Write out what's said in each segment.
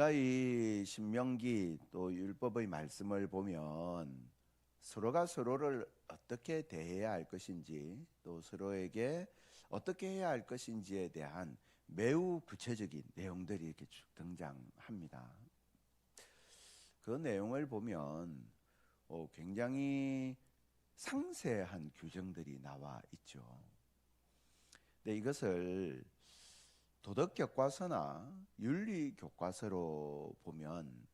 우리가 이 신명기 또 율법의 말씀을 보면 서로가 서로를 어떻게 대해야 할 것인지 또 서로에게 어떻게 해야 할 것인지에 대한 매우 구체적인 내용들이 이렇게 쭉 등장합니다. 그 내용을 보면 어, 굉장히 상세한 규정들이 나와 있죠. 근데 이것을 도덕 교과서나 윤리 교과서로 보면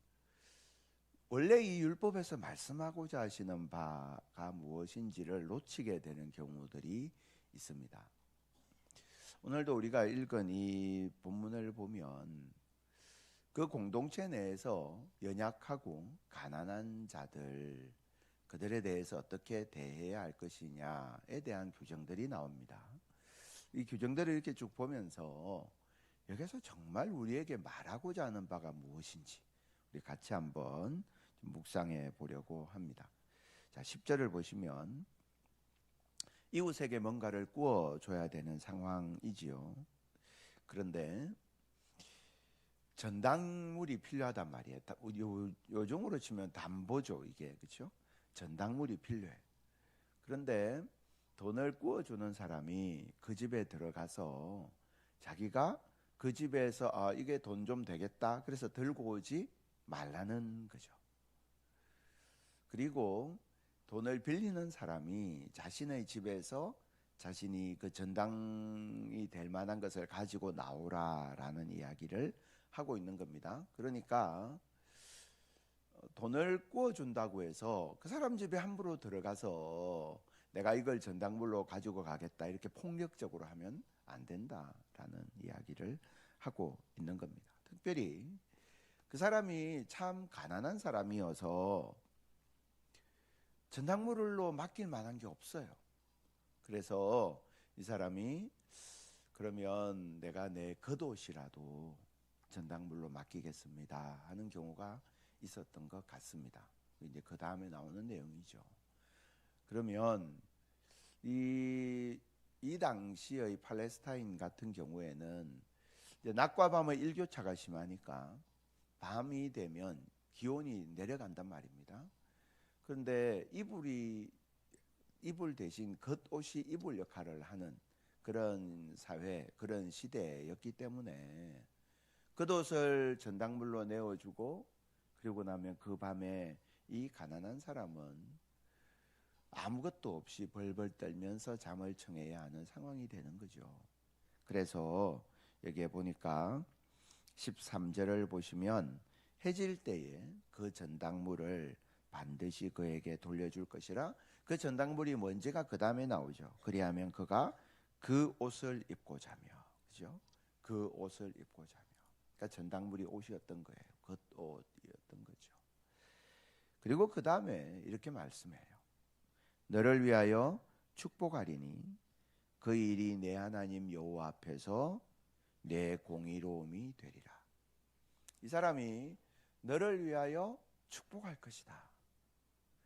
원래 이 율법에서 말씀하고자 하시는 바가 무엇인지를 놓치게 되는 경우들이 있습니다. 오늘도 우리가 읽은 이 본문을 보면 그 공동체 내에서 연약하고 가난한 자들 그들에 대해서 어떻게 대해야 할 것이냐에 대한 규정들이 나옵니다. 이 규정들을 이렇게 쭉 보면서 여기서 정말 우리에게 말하고자 하는 바가 무엇인지 우리 같이 한번 묵상해 보려고 합니다. 자, 10절을 보시면 이웃에게 뭔가를 구워 줘야 되는 상황이지요. 그런데 전당물이 필요하단 말이에요. 요, 요즘으로 치면 담보죠, 이게. 그렇죠? 전당물이 필요해. 그런데 돈을 구워 주는 사람이 그 집에 들어가서 자기가 그 집에서 아, 이게 돈 좀 되겠다. 그래서 들고 오지 말라는 거죠. 그리고 돈을 빌리는 사람이 자신의 집에서 자신이 그 전당이 될 만한 것을 가지고 나오라라는 이야기를 하고 있는 겁니다. 그러니까 돈을 구워 준다고 해서 그 사람 집에 함부로 들어가서 내가 이걸 전당물로 가지고 가겠다 이렇게 폭력적으로 하면 안 된다라는 이야기를 하고 있는 겁니다. 특별히 그 사람이 참 가난한 사람이어서 전당물로 맡길 만한 게 없어요. 그래서 이 사람이 그러면 내가 내 겉옷이라도 전당물로 맡기겠습니다 하는 경우가 있었던 것 같습니다. 이제 그 다음에 나오는 내용이죠. 그러면 이, 이 당시의 팔레스타인 같은 경우에는 낮과 밤의 일교차가 심하니까 밤이 되면 기온이 내려간단 말입니다. 그런데 이불이 이불 대신 겉옷이 이불 역할을 하는 그런 사회, 그런 시대였기 때문에 겉옷을 전당물로 내어주고 그리고 나면 그 밤에 이 가난한 사람은 아무것도 없이 벌벌 떨면서 잠을 청해야 하는 상황이 되는 거죠. 그래서 여기에 보니까 13절을 보시면 해질 때에 그 전당물을 반드시 그에게 돌려줄 것이라 그 전당물이 뭔지가 그 다음에 나오죠. 그리하면 그가 그 옷을 입고 자며, 그죠? 그 옷을 입고 자며. 그러니까 전당물이 옷이었던 거예요. 겉옷이었던 거죠. 그리고 그 다음에 이렇게 말씀해요. 너를 위하여 축복하리니 그 일이 내 하나님 여호와 앞에서 내 공의로움이 되리라. 이 사람이 너를 위하여 축복할 것이다.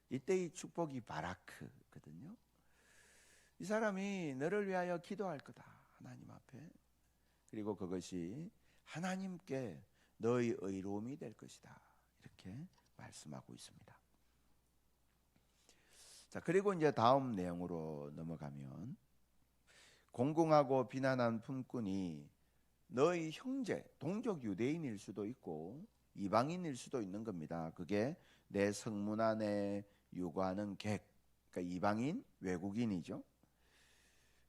이때 이 축복이 바라크거든요. 이 사람이 너를 위하여 기도할 거다. 하나님 앞에. 그리고 그것이 하나님께 너의 의로움이 될 것이다. 이렇게 말씀하고 있습니다. 자, 그리고 이제 다음 내용으로 넘어가면 공공하고 비난한 품꾼이 너희 형제, 동족 유대인일 수도 있고 이방인일 수도 있는 겁니다. 그게 내 성문 안에 요구하는 객, 그러니까 이방인, 외국인이죠.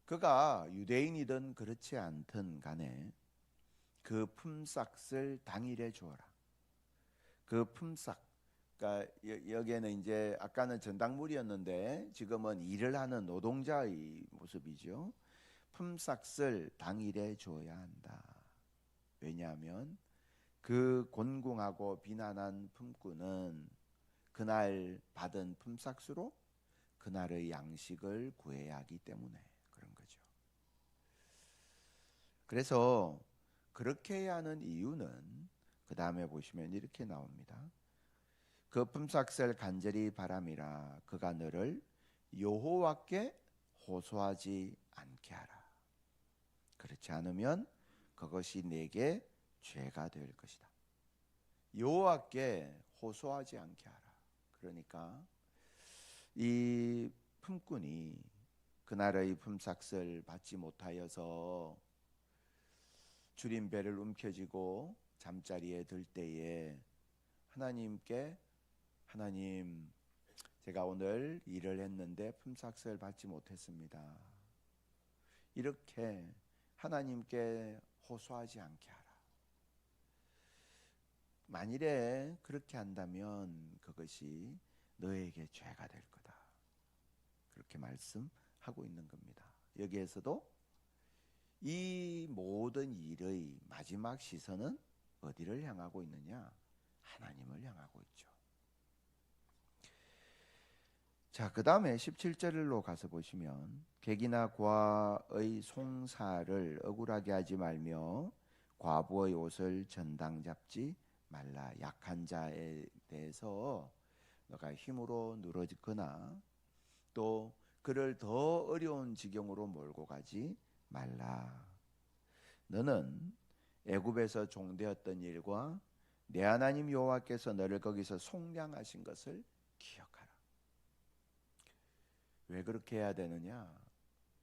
그가 유대인이든 그렇지 않든 간에 그 품삯을 당일에 주어라. 그 품삯, 그러니까 여기에는 이제 아까는 전당물이었는데 지금은 일을 하는 노동자의 모습이죠. 품삯을 당일에 주어야 한다. 왜냐하면 그 곤궁하고 비난한 품꾼은 그날 받은 품삯으로 그날의 양식을 구해야 하기 때문에 그런 거죠. 그래서 그렇게 해야 하는 이유는 그 다음에 보시면 이렇게 나옵니다. 그 품삯을 간절히 바람이라 그가 너를 여호와께 호소하지 않게 하라. 그렇지 않으면 그것이 내게 죄가 될 것이다. 여호와께 호소하지 않게 하라. 그러니까 이 품꾼이 그날의 품삯을 받지 못하여서 줄인 배를 움켜쥐고 잠자리에 들 때에 하나님께 하나님 제가 오늘 일을 했는데 품삯을 받지 못했습니다. 이렇게 하나님께 호소하지 않게 하라. 만일에 그렇게 한다면 그것이 너에게 죄가 될 거다. 그렇게 말씀하고 있는 겁니다. 여기에서도 이 모든 일의 마지막 시선은 어디를 향하고 있느냐? 하나님을 향하고 있죠. 자, 그 다음에 17절로 가서 보시면 객이나 과의 송사를 억울하게 하지 말며 과부의 옷을 전당 잡지 말라. 약한 자에 대해서 너가 힘으로 늘어지거나 또 그를 더 어려운 지경으로 몰고 가지 말라. 너는 애굽에서 종되었던 일과 내 하나님 여호와께서 너를 거기서 속량하신 것을 기억하라. 왜 그렇게 해야 되느냐?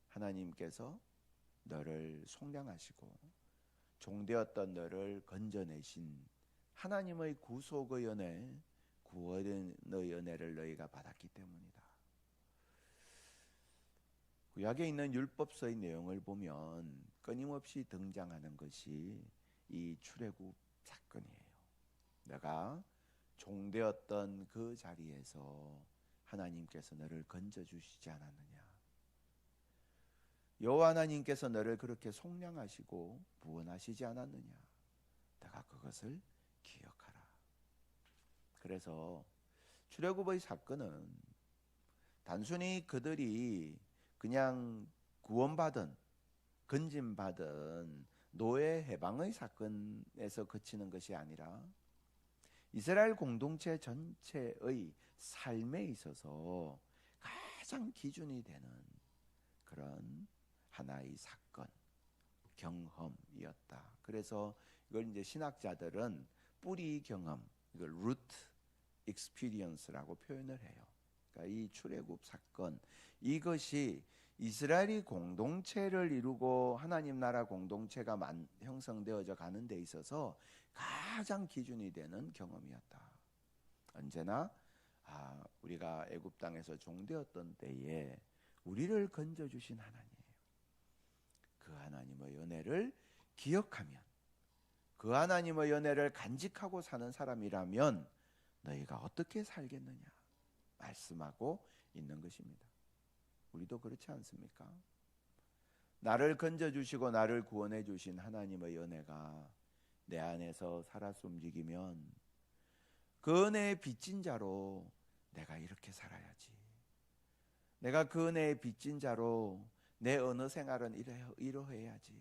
하나님께서 너를 속량하시고 종되었던 너를 건져내신 하나님의 구속의 은혜, 구원의 은혜를 너희가 받았기 때문이다. 구약에 있는 율법서의 내용을 보면 끊임없이 등장하는 것이 이 출애굽 사건이에요. 내가 종되었던 그 자리에서 하나님께서 너를 건져 주시지 않았느냐? 여호와 하나님께서 너를 그렇게 속량하시고 구원하시지 않았느냐? 내가 그것을 기억하라. 그래서 출애굽의 사건은 단순히 그들이 그냥 구원받은 건진받은 노예 해방의 사건에서 그치는 것이 아니라 이스라엘 공동체 전체의 삶에 있어서 가장 기준이 되는 그런 하나의 사건 경험이었다. 그래서 이걸 이제 신학자들은 뿌리 경험, 이걸 root experience라고 표현을 해요. 그러니까 이 출애굽 사건 이것이 이스라엘이 공동체를 이루고 하나님 나라 공동체가 만, 형성되어져 가는 데 있어서 가장 기준이 되는 경험이었다. 언제나 아, 우리가 애굽 땅에서 종되었던 때에 우리를 건져 주신 하나님 그 하나님의 은혜를 기억하면 그 하나님의 은혜를 간직하고 사는 사람이라면 너희가 어떻게 살겠느냐 말씀하고 있는 것입니다. 우리도 그렇지 않습니까? 나를 건져 주시고 나를 구원해 주신 하나님의 은혜가 내 안에서 살아서 움직이면 그 은혜의 빚진 자로 내가 이렇게 살아야지. 내가 그 은혜의 빚진 자로 내 어느 생활은 이러해야지.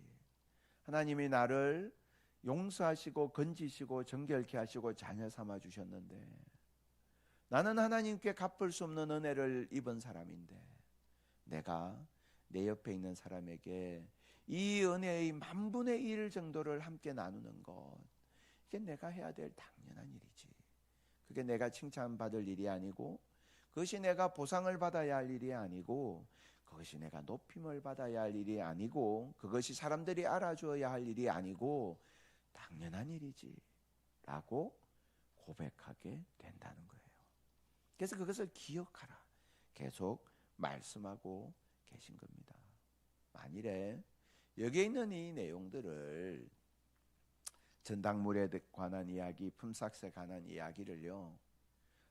하나님이 나를 용서하시고 건지시고 정결케 하시고 자녀 삼아 주셨는데 나는 하나님께 갚을 수 없는 은혜를 입은 사람인데 내가 내 옆에 있는 사람에게 이 은혜의 만분의 일 정도를 함께 나누는 것 이게 내가 해야 될 당연한 일이지. 그게 내가 칭찬받을 일이 아니고 그것이 내가 보상을 받아야 할 일이 아니고 그것이 내가 높임을 받아야 할 일이 아니고 그것이 사람들이 알아줘야 할 일이 아니고 당연한 일이지 라고 고백하게 된다는 거예요. 그래서 그것을 기억하라. 계속 말씀하고 계신 겁니다. 만일에 여기에 있는 이 내용들을 전당물에 관한 이야기, 품삯에 관한 이야기를요.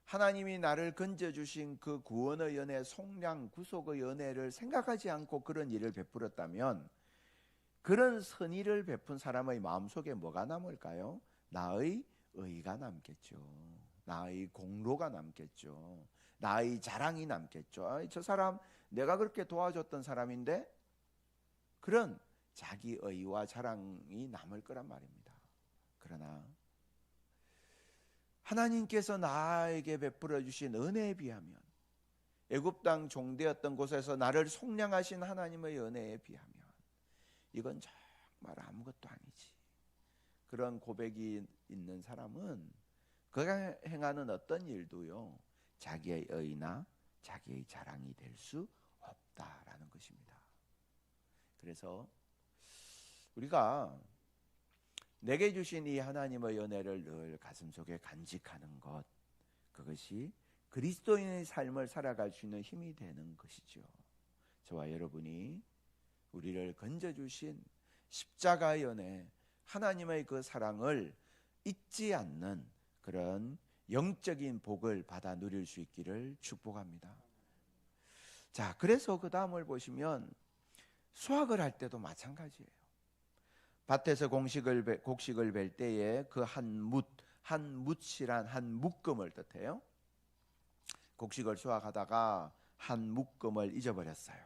하나님이 나를 건져 주신 그 구원의 연애, 속량 구속의 연애를 생각하지 않고 그런 일을 베풀었다면 그런 선의를 베푼 사람의 마음속에 뭐가 남을까요? 나의 의가 남겠죠. 나의 공로가 남겠죠. 나의 자랑이 남겠죠. 저 사람 내가 그렇게 도와줬던 사람인데 그런 자기 의와 자랑이 남을 거란 말입니다. 그러나 하나님께서 나에게 베풀어 주신 은혜에 비하면 애굽 땅 종되었던 곳에서 나를 속량하신 하나님의 은혜에 비하면 이건 정말 아무것도 아니지. 그런 고백이 있는 사람은 그가 행하는 어떤 일도요 자기의 의나 자기의 자랑이 될 수 없다라는 것입니다. 그래서 우리가 내게 주신 이 하나님의 연애를 늘 가슴속에 간직하는 것 그것이 그리스도인의 삶을 살아갈 수 있는 힘이 되는 것이죠. 저와 여러분이 우리를 건져 주신 십자가의 연애 하나님의 그 사랑을 잊지 않는 그런 영적인 복을 받아 누릴 수 있기를 축복합니다. 자, 그래서 그 다음을 보시면 수확을 할 때도 마찬가지예요. 밭에서 공식을 곡식을 벨 때에 그 한 묻, 한 묻이란 한 묶음을 뜻해요. 곡식을 수확하다가 한 묶음을 잊어버렸어요.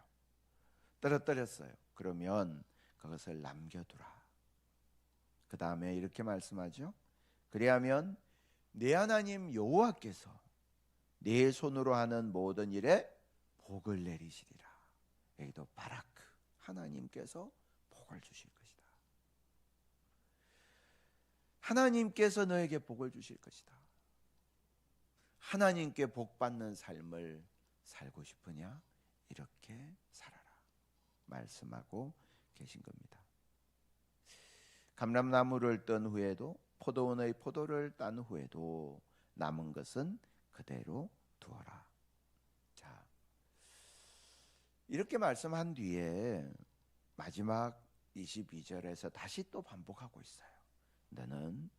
떨어뜨렸어요. 그러면 그것을 남겨두라. 그 다음에 이렇게 말씀하죠. 그리하면 내 하나님 여호와께서 내 손으로 하는 모든 일에 복을 내리시리라. 여기도 바라크 하나님께서 복을 주실 것이다. 하나님께서 너에게 복을 주실 것이다. 하나님께 복 받는 삶을 살고 싶으냐? 이렇게 살아라. 말씀하고 계신 겁니다. 감람나무를 뜬 후에도 포도원의 포도를 딴 후에도 남은 것은 그대로 두어라. 자, 이렇게 말씀한 뒤에 마지막 22절에서 다시 또 반복하고 있어요. 너는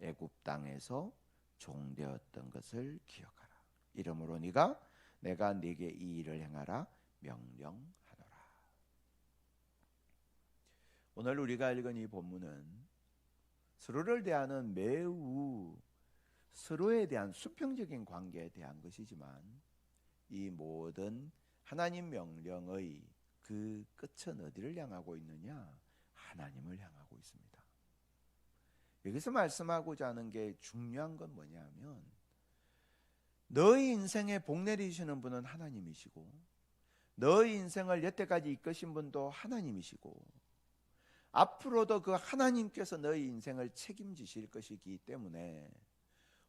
애굽 땅에서 종되었던 것을 기억하라. 이러므로 네가 내가 네게 이 일을 행하라 명령하노라. 오늘 우리가 읽은 이 본문은 서로를 대하는 매우 서로에 대한 수평적인 관계에 대한 것이지만 이 모든 하나님 명령의 그 끝은 어디를 향하고 있느냐? 하나님을 향하고 있습니다. 여기서 말씀하고자 하는 게 중요한 건 뭐냐면 너의 인생에 복 내리시는 분은 하나님이시고 너의 인생을 여태까지 이끄신 분도 하나님이시고 앞으로도 그 하나님께서 너의 인생을 책임지실 것이기 때문에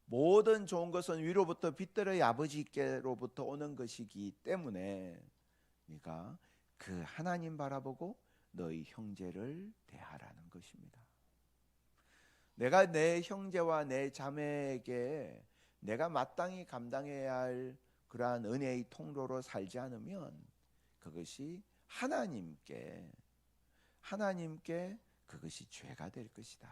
모든 좋은 것은 위로부터 빛들의 아버지께로부터 오는 것이기 때문에 네가 그 하나님 바라보고 너희 형제를 대하라는 것입니다. 내가 내 형제와 내 자매에게 내가 마땅히 감당해야 할 그러한 은혜의 통로로 살지 않으면 그것이 하나님께 하나님께 그것이 죄가 될 것이다.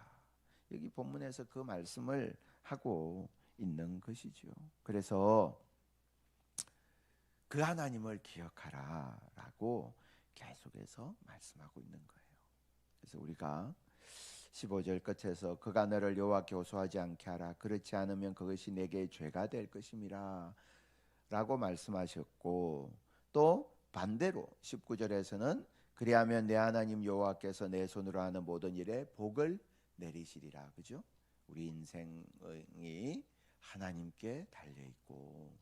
여기 본문에서 그 말씀을 하고 있는 것이죠. 그래서 그 하나님을 기억하라라고 계속해서 말씀하고 있는 거예요. 그래서 우리가 15절 끝에서 그가 너를 여호와께 호소하지 않게 하라 그렇지 않으면 그것이 내게 죄가 될 것임이라 라고 말씀하셨고 또 반대로 19절에서는 그리하면 내 하나님 여호와께서 내 손으로 하는 모든 일에 복을 내리시리라 그죠? 우리 인생이 하나님께 달려 있고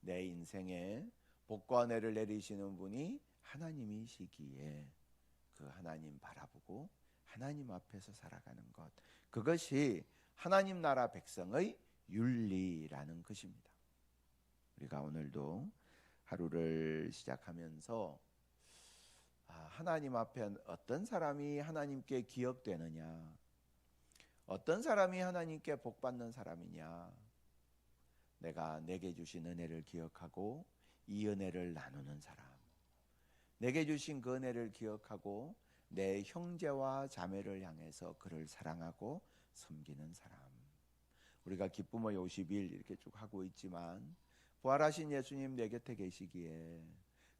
내 인생에 복과 은혜를 내리시는 분이 하나님이시기에 그 하나님 바라보고 하나님 앞에서 살아가는 것. 그것이 하나님 나라 백성의 윤리라는 것입니다. 우리가 오늘도 하루를 시작하면서 아, 하나님 앞에 어떤 사람이 하나님께 기억되느냐, 어떤 사람이 하나님께 복받는 사람이냐, 내가 내게 주신 은혜를 기억하고 이 은혜를 나누는 사람, 내게 주신 그 은혜를 기억하고 내 형제와 자매를 향해서 그를 사랑하고 섬기는 사람. 우리가 기쁨의 50일 이렇게 쭉 하고 있지만 부활하신 예수님 내 곁에 계시기에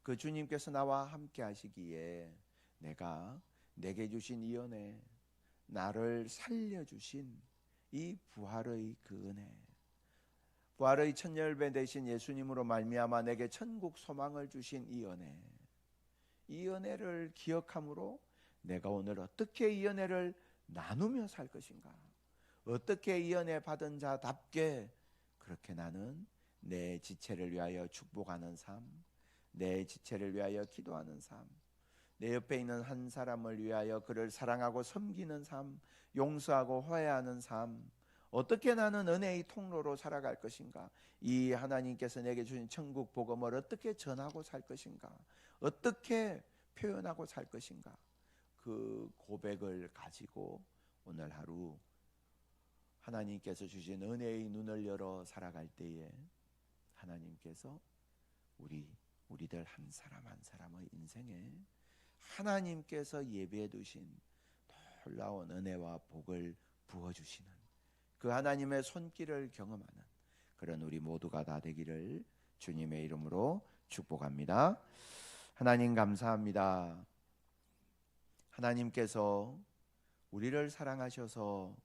그 주님께서 나와 함께 하시기에 내가 내게 주신 이 은혜 나를 살려 주신 이 부활의 그 은혜 부활의 천열배 되신 예수님으로 말미암아 내게 천국 소망을 주신 이 은혜 이 은혜를 기억함으로 내가 오늘 어떻게 이 은혜를 나누며 살 것인가? 어떻게 이 은혜 받은 자답게 그렇게 나는 내 지체를 위하여 축복하는 삶, 내 지체를 위하여 기도하는 삶, 내 옆에 있는 한 사람을 위하여 그를 사랑하고 섬기는 삶, 용서하고 화해하는 삶, 어떻게 나는 은혜의 통로로 살아갈 것인가? 이 하나님께서 내게 주신 천국 복음을 어떻게 전하고 살 것인가? 어떻게 표현하고 살 것인가? 그 고백을 가지고 오늘 하루 하나님께서 주신 은혜의 눈을 열어 살아갈 때에 하나님께서 우리 우리들 한 사람 한 사람의 인생에 하나님께서 예배해 두신 놀라운 은혜와 복을 부어 주시는 그 하나님의 손길을 경험하는 그런 우리 모두가 다 되기를 주님의 이름으로 축복합니다. 하나님 감사합니다. 하나님께서 우리를 사랑하셔서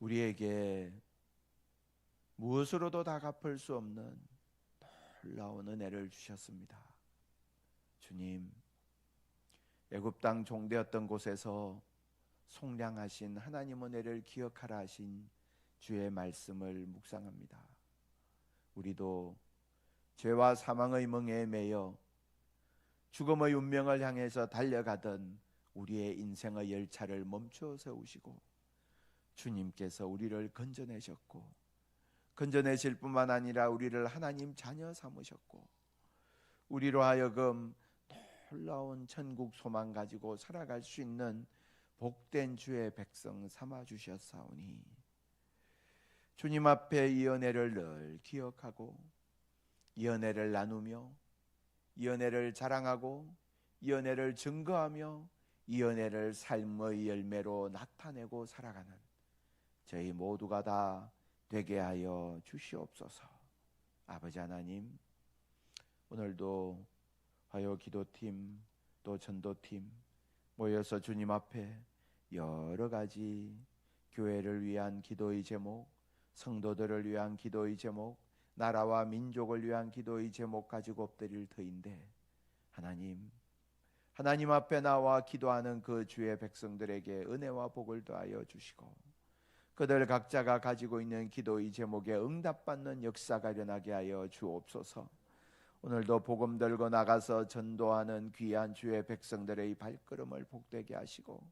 우리에게 무엇으로도 다 갚을 수 없는 놀라운 은혜를 주셨습니다. 주님, 애굽 땅 종되었던 곳에서 속량하신 하나님 은혜를 기억하라 하신 주의 말씀을 묵상합니다. 우리도 죄와 사망의 멍에 매여 죽음의 운명을 향해서 달려가던 우리의 인생의 열차를 멈춰 세우시고 주님께서 우리를 건져내셨고 건져내실 뿐만 아니라 우리를 하나님 자녀 삼으셨고 우리로 하여금 놀라운 천국 소망 가지고 살아갈 수 있는 복된 주의 백성 삼아 주셨사오니 주님 앞에 이 은혜를 늘 기억하고 이 은혜를 나누며 이 은혜를 자랑하고 이 은혜를 증거하며 이 은혜를 삶의 열매로 나타내고 살아가는 저희 모두가 다 되게 하여 주시옵소서. 아버지 하나님, 오늘도 화요 기도팀 또 전도팀 모여서 주님 앞에 여러 가지 교회를 위한 기도의 제목, 성도들을 위한 기도의 제목, 나라와 민족을 위한 기도의 제목 가지고 엎드릴 터인데 하나님 하나님 앞에 나와 기도하는 그 주의 백성들에게 은혜와 복을 더하여 주시고 그들 각자가 가지고 있는 기도의 제목에 응답받는 역사가 일어나게 하여 주옵소서. 오늘도 복음 들고 나가서 전도하는 귀한 주의 백성들의 발걸음을 복되게 하시고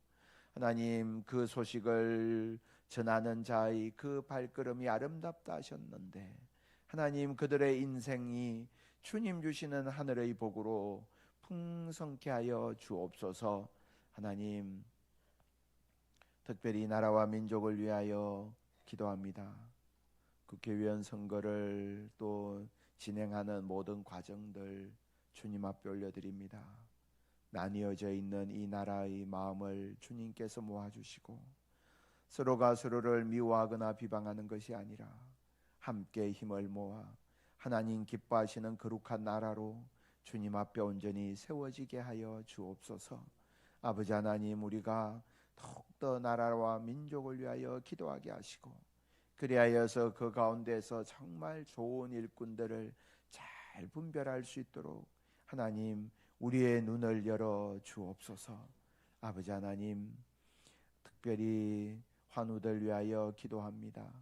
하나님 그 소식을 전하는 자의 그 발걸음이 아름답다 하셨는데 하나님 그들의 인생이 주님 주시는 하늘의 복으로 풍성케 하여 주옵소서. 하나님 특별히 나라와 민족을 위하여 기도합니다. 국회의원 선거를 또 진행하는 모든 과정들 주님 앞에 올려드립니다. 나뉘어져 있는 이 나라의 마음을 주님께서 모아주시고 서로가 서로를 미워하거나 비방하는 것이 아니라 함께 힘을 모아 하나님 기뻐하시는 거룩한 나라로 주님 앞에 온전히 세워지게 하여 주옵소서. 아버지 하나님 우리가 더욱더 나라와 민족을 위하여 기도하게 하시고 그리하여서 그 가운데서 정말 좋은 일꾼들을 잘 분별할 수 있도록 하나님 우리의 눈을 열어 주옵소서. 아버지 하나님 특별히 환우들 위하여 기도합니다.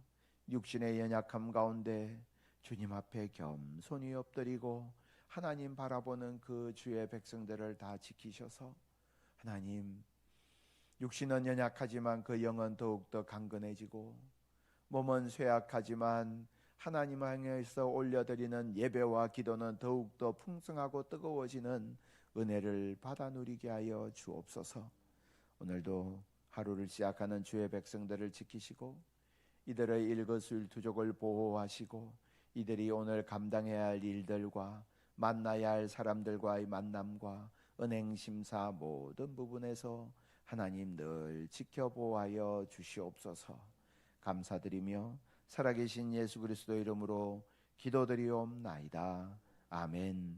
육신의 연약함 가운데 주님 앞에 겸손히 엎드리고 하나님 바라보는 그 주의 백성들을 다 지키셔서 하나님 육신은 연약하지만 그 영은 더욱더 강건해지고 몸은 쇠약하지만 하나님 향해서 올려드리는 예배와 기도는 더욱더 풍성하고 뜨거워지는 은혜를 받아 누리게 하여 주옵소서. 오늘도 하루를 시작하는 주의 백성들을 지키시고 이들의 일거수일투족을 보호하시고 이들이 오늘 감당해야 할 일들과 만나야 할 사람들과의 만남과 은행 심사 모든 부분에서 하나님 늘 지켜보아여 주시옵소서. 감사드리며 살아계신 예수 그리스도 이름으로 기도드리옵나이다. 아멘.